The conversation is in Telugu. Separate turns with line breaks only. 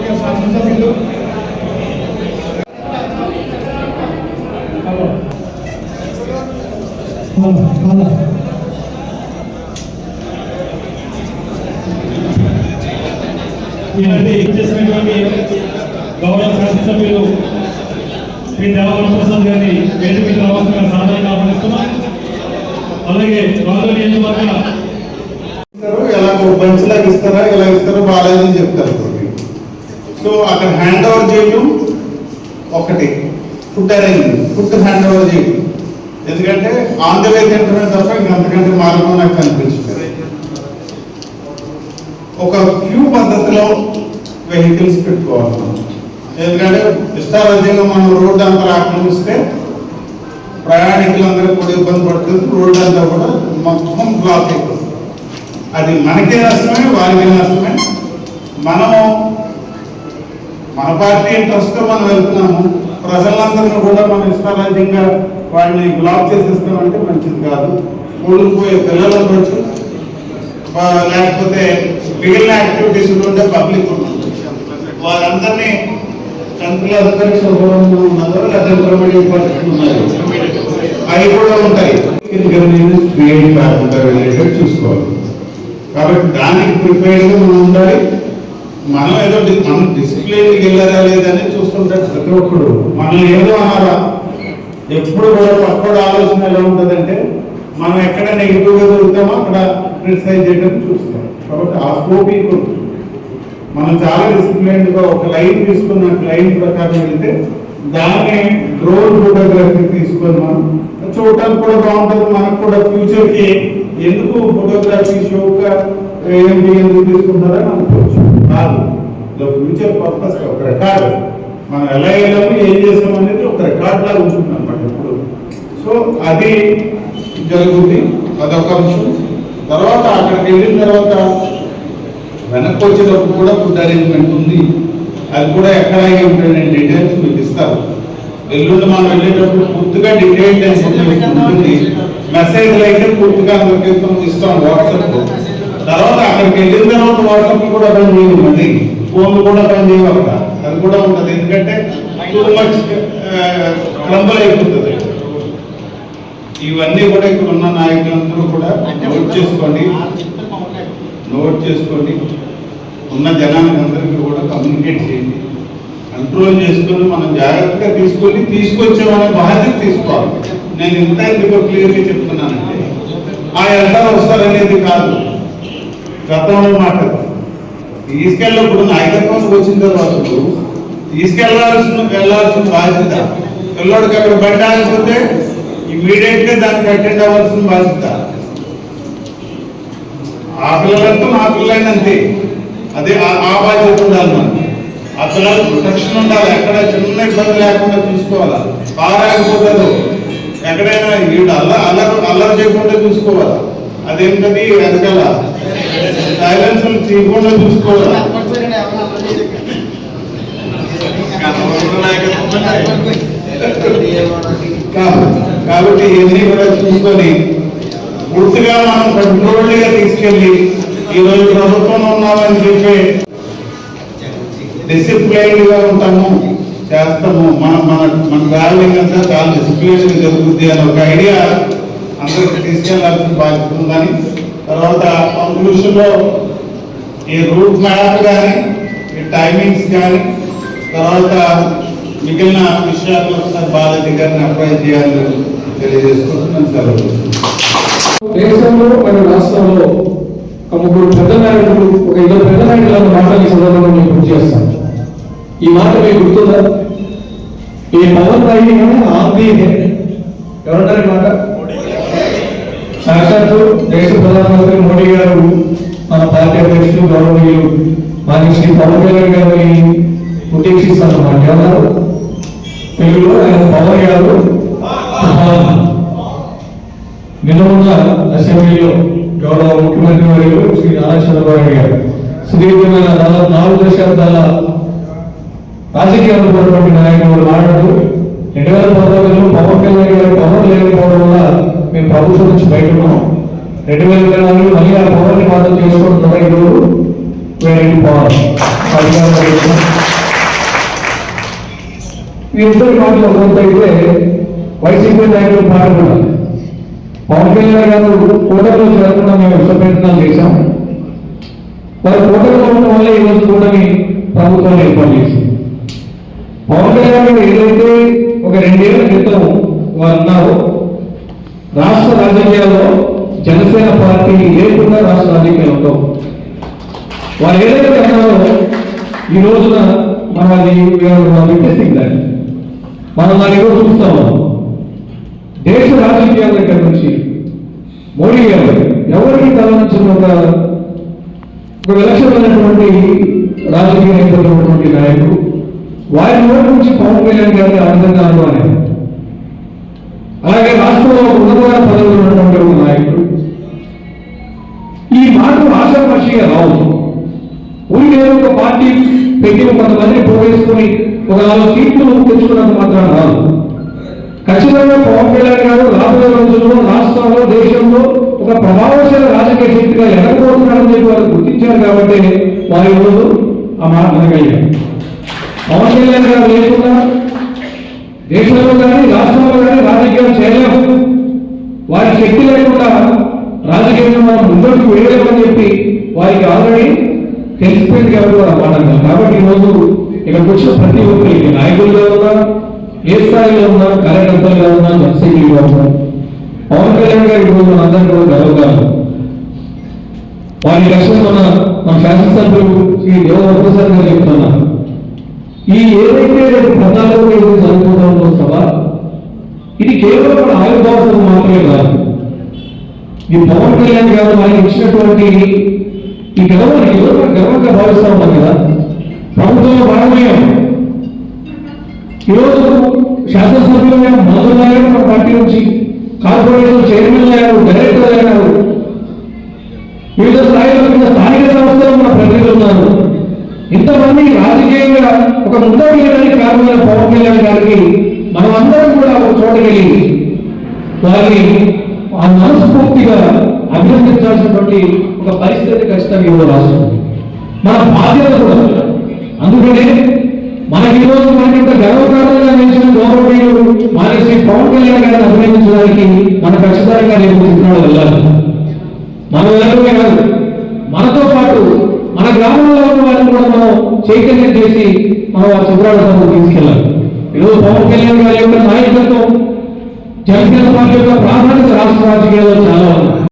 ముఖ్య శాసనసభ్యులు హలో హలో హలో
గౌరవ శాసనసభ్యులు శ్రీ ప్రసాద్ గారిని వేదిక మీద రావాల్సిన సాధన ఆహ్వానిస్తున్నాం అలాగే రాజు నియోజకవర్గ
ఇస్తారు ఎలా బంచ్లాగా ఇస్తారా ఎలా ఇస్తారో బాగాలేదని చెప్తారు. సో అక్కడ హ్యాండ్ ఓవర్ చేయడం ఒకటి. Food arrange food hand over చేయడం ఎందుకంటే ఆన్ ద వే తింటమే తప్ప ఇంకా అంతకంటే మార్గం నాకు కనిపించింది. ఒక క్యూ పద్ధతిలో వెహికల్స్ పెట్టుకోవాలి ఎందుకంటే ఇష్టారాజ్యంగా మనం రోడ్డు అంతా ఆక్రమిస్తే ప్రయాణికులందరూ కూడా ఇబ్బంది పడుతుంది. రోడ్డు అంతా కూడా మొత్తం బ్లాక్ అయిపోతుంది. అది మనకే నష్టమే వారికి నష్టమే. మనము మన పార్టీ ఇంట్రెస్ట్తో మనం వెళ్తున్నాము. ప్రజలందరినీ కూడా మనం ఇష్టారాజ్యంగా వాడిని బ్లాక్ చేసేస్తామంటే మంచిది కాదు. స్కూల్కి పోయే పిల్లలు ఉండొచ్చు లేకపోతే మిగిలిన యాక్టివిటీస్ ఉంటే పబ్లిక్ ఉండొచ్చు వారందరినీ టెన్త్ క్లాస్ పరీక్ష ఉన్నారు? లేదా ఇంటర్మీడియట్ పరీక్షలు ఉన్నాయి అవి కూడా ఉంటాయి. క్రియేట్ కాకుండా వెళ్ళేటట్టు చూసుకోవాలి. కాబట్టి దానికి ప్రిపేర్గా మనం ఉండాలి. మనం డి- మనం డిసిప్లిన్కి వెళ్ళారా లేదని చూస్తుంటారు ప్రతి ఒక్కడు మనం ఏదో అనారా ఎప్పుడు కూడా పక్కడు ఆలోచన ఎలా ఉంటుందంటే మనం ఎక్కడ నెగిటివ్గా దొరుకుతామో అక్కడ క్రిటిసైజ్ చేయడం చూస్తాం. కాబట్టి ఆ స్కోప్ మనం చాలా డిసిప్లైన్గా ఒక లైన్ తీసుకున్న లైన్ ప్రకారం వెళ్తే దాన్ని డ్రోన్ ఫోటోగ్రఫీ తీసుకొని మనం చూడటానికి కూడా బాగుంటుంది మనకు కూడా ఫ్యూచర్కి ఎందుకు ఫోటోగ్రఫీ షోగా ఏంటి ఎందుకు తీసుకుంటారని అనుకోవచ్చు. కాదు. ఫ్యూచర్ పర్పస్ ఒక రికార్డ్ మనం ఎలా వెళ్ళాము ఏం చేసాం అనేది ఒక రికార్డ్ లాగా ఉంటుంది అనమాట ఇప్పుడు. సో అది జరుగుతుంది. అదొక అంశం తర్వాత అక్కడికి వెళ్ళిన తర్వాత వెనక్కి వచ్చేటప్పుడు కూడా ఫుడ్ అరేంజ్మెంట్ ఉంది. అది కూడా ఎక్కడ ఉంటుంది డీటెయిల్స్ మీకు ఇస్తారు. ఎల్లుండి మనం వెళ్ళేటప్పుడు పూర్తిగా ఇన్ఫర్మేషన్ ఉంటుంది. మెసేజ్లు అయితే పూర్తిగా అందరికీ ఇస్తాం వాట్సాప్ తర్వాత అక్కడికి వెళ్ళిన తర్వాత వాట్సాప్ కూడా చేయదు మళ్ళీ ఫోన్లు కూడా పని చేయవు అక్కడ అది కూడా ఉంటుంది. ఎందుకంటే టూ మచ్ క్లంబల్ అయిపోతుంది. ఇవన్నీ కూడా ఇక్కడ ఉన్న నాయకులందరూ కూడా నోట్ చేసుకోండి. నోట్ చేసుకోండి. ఉన్న జనానికి అందరికీ కూడా కమ్యూనికేట్ చేయండి. కంట్రోల్ చేసుకొని మనం జాగ్రత్తగా తీసుకొని తీసుకొచ్చామనే బాధ్యత తీసుకోవాలి. నేను ఇంత ఎందుకు క్లియర్గా చెప్తున్నానంటే ఆ ఎల్డర్ వస్తారనేది కాదు. గతంలో మాట తీసుకెళ్ళినప్పుడు నాయకత్వం వచ్చిన తర్వాత తీసుకెళ్ళాల్సిన వెళ్ళాల్సిన బాధ్యత. పిల్లోడికి అక్కడ బండి ఆగిపోతే ఇమీడియట్గా దానికి అటెండ్ అవ్వాల్సిన బాధ్యత. ఆ పిల్లలతో మా పిల్లలైన అంతే. అదే ఆ- బాధ్యత ఉండాలి మనకి. ఆ పిల్లలకు ప్రొటెక్షన్ ఉండాలి. ఎక్కడ చిన్న ఇబ్బంది లేకుండా చూసుకోవాలా? పారాకపోతారు ఎక్కడైనా వీడు అల్ల అల్లరి అల్లరి చేయకుండా చూసుకోవాలి? అదేంటది? వెనకాల. సైలెన్స్ తీయకుండా చూసుకోవాలి? కాబట్టి ఇవన్నీ కూడా చూసుకొని పూర్తిగా మనం కంట్రోల్డ్గా తీసుకెళ్ళి ఈ రోజు ప్రభుత్వం ఉన్నామని చెప్పి డిసిప్లైన్గా ఉంటాము చేస్తాము. మన మన మన గార్లింగ్ అంతా చాలా డిసిప్లైన్ జరుగుద్ది అని ఒక ఐడియా అందరూ తీసుకెళ్ళాల్సిన బాధ్యత ఉందని తర్వాత కంక్లూషన్ ఈ రూట్ మ్యాప్ కానీ ఈ టైమింగ్స్ కానీ తర్వాత మిగిలిన విషయాలు ఒకసారి బాలాజీ గారిని అప్లై చేయాలని తెలియజేసుకుంటున్నాను సెలవు
దేశంలో మరియు రాష్ట్రంలో ఒక ముగ్గురు పెద్ద నాయకులు ఒక ఇద్దరు పెద్ద నాయకులను మాట్లాడే సందర్భంలో నేను గుర్తు చేస్తాను. ఈ మాట మీకు గుర్తుందా? ఈ పవన్ రాయి ఆంధీ ఎవరంటారు మాట? సాక్షాత్తు దేశ ప్రధానమంత్రి మోడీ గారు మన పార్టీ అధ్యక్షులు గౌరవనీయులు మరి శ్రీ పవన్ కళ్యాణ్ గారిని ఉద్దేశిస్తాను ఉద్దేశిస్తానమాట ఏమన్నారు తెలుగులో ఆయన పవన్ గారు. నిన్న ఉన్న అసెంబ్లీలో గౌరవ ముఖ్యమంత్రి వర్యులు శ్రీ నారా చంద్రబాబు గారు. సుదీర్ఘమైన దాదాపు నాలుగు దశాబ్దాల రాజకీయ అనుభవం నాయకులు మాట్లాడుతూ రెండు వేల పంతొమ్మిదిలో పవన్ కళ్యాణ్ గారు పవన్ లేకపోవడం వల్ల మేము ప్రభుత్వం నుంచి బయట ఉన్నాం రెండు వేల ఇరవై నాలుగు మళ్ళీ ఆ పవన్ మాత్రం మద్దతు చేసుకోవడం ద్వారా ఈరోజు డిసైడెడ్ ఫార్ వీరిద్దరి మాటలు కొంతైతే వైసీపీ నాయకులు మాట కూడా. పవన్ కళ్యాణ్ గారు కూటమిలో చేరకుండా మేము విశ్వ ప్రయత్నాలు చేశాం. వారి కూటమిలో ఉండడం వల్ల ఈరోజు కూటమి ప్రభుత్వం ఏర్పాటు చేసింది. పవన్ కళ్యాణ్ గారు ఏదైతే ఒక రెండేళ్ళ క్రితం వారు అన్నారు రాష్ట్ర రాజకీయాల్లో జనసేన పార్టీ లేకుండా రాష్ట్ర రాజకీయాలు ఉండవు వారు ఏదైతే అన్నారో ఈ రోజున మనం అది విట్నెసింగ్ దాన్ని. మనం దాన్ని కూడా చూస్తా దేశ రాజకీయాల దగ్గర నుంచి మోడీ గారు ఎవరికి తలవంచిన ఒక ఒక విలక్షణమైనటువంటి రాజకీయ నేపథ్యం నాయకుడు వారి నోటి నుంచి పవన్ కళ్యాణ్ గారిని ఆ విధంగా అనుమానం అలాగే రాష్ట్రంలో ఉన్నతమైన పదవులు ఉన్నటువంటి ఒక నాయకుడు. ఈ మాటలు ఆశాపక్షిగా రావు. ఊరికి ఒక పార్టీ పెట్టి కొంతమందిని పోగేసుకొని ఒక నాలుగు సీట్లు తెచ్చుకున్నంత మాత్రం రాదు. ఖచ్చితంగా పవన్ కళ్యాణ్ గారు రాబోయే రోజుల్లో రాష్ట్రంలో దేశంలో ఒక ప్రభావశాల రాజకీయ శక్తిగా ఎదగబోతున్నారని చెప్పి వారు గుర్తించారు కాబట్టి వారి రోజు ఆ మాట అనగలిగారు పవన్ కళ్యాణ్ గారు లేకుండా దేశంలో కానీ రాష్ట్రంలో కానీ రాజకీయం చేయలేము. వారి శక్తి లేకుండా రాజకీయంలో మనం ముందుకు వెళ్ళలేమని చెప్పి వారికి ఆల్రెడీ తెలిసిపోయింది కాబట్టి వారు మాట్లాడతారు కాబట్టి ఈరోజు ఇక్కడికి వచ్చిన ప్రతి ఒక్కరికి నాయకులుగా ఉన్నా ఏ స్థాయిలో ఉన్నా కార్యకర్తలుగా ఉన్నా జనసైనికులుగా ఉన్నా పవన్ కళ్యాణ్ గారు ఈరోజు అందరికీ కూడా గర్వకాలం వారి లక్ష్యం మన మన శాసనసభ్యులు శ్రీ దేవప్రసాద్ గారు చెప్తున్నారు. ఈ ఏదైతే రేపు పద్నాలుగో తేదీ సభ ఇది కేవలం మన ఆవిర్భావ సభ మాత్రమే కాదు. ఈ పవన్ కళ్యాణ్ గారు మనకి ఇచ్చినటువంటి ఈ గర్వం ఏదో గర్వంగా భావిస్తా ఉన్నాం కదా. ప్రభుత్వంలో భాగమయ్యాం. ఈరోజు శాసనసభ్యులైన మంత్రులు అయ్యారు మన పార్టీ నుంచి కార్పొరేషన్ చైర్మన్ అయ్యారు డైరెక్టర్ అయ్యారు వివిధ స్థాయిలో వివిధ స్థానిక సంస్థలు మన ప్రతినిధులు ఉన్నారు. ఇంతమంది రాజకీయంగా ఒక ముందడు వేయడానికి కారణమైన పవన్ కళ్యాణ్ గారికి మనం అందరం కూడా ఒక చోటకెళ్ళి వారిని ఆ మనస్ఫూర్తిగా అభ్యర్థించాల్సినటువంటి ఒక పరిస్థితి ఖచ్చితంగా ఇవ్వ రాష్ట్రం మన బాధ్యత కూడా అందుకనే మనకి ఈరోజు మనకింత గర్వకారణంగా నిలిచిన గౌరవనీయులు మాజీ శ్రీ పవన్ కళ్యాణ్ గారిని అభినందించడానికి మన ఖచ్చితంగా నేను చిత్రాలు వెళ్ళాలి. మనం ఎవరికైనా గ్రామంలో ఉన్న వారిని కూడా మనం చైతన్యం చేసి మనం ఆ చిత్రాల సభకు తీసుకెళ్ళాలి. ఈరోజు పవన్ కళ్యాణ్ గారి యొక్క నాయకత్వం జనసేన పార్టీ యొక్క ప్రాధాన్యత రాష్ట్ర రాజకీయాల్లో చాలా ఉంది.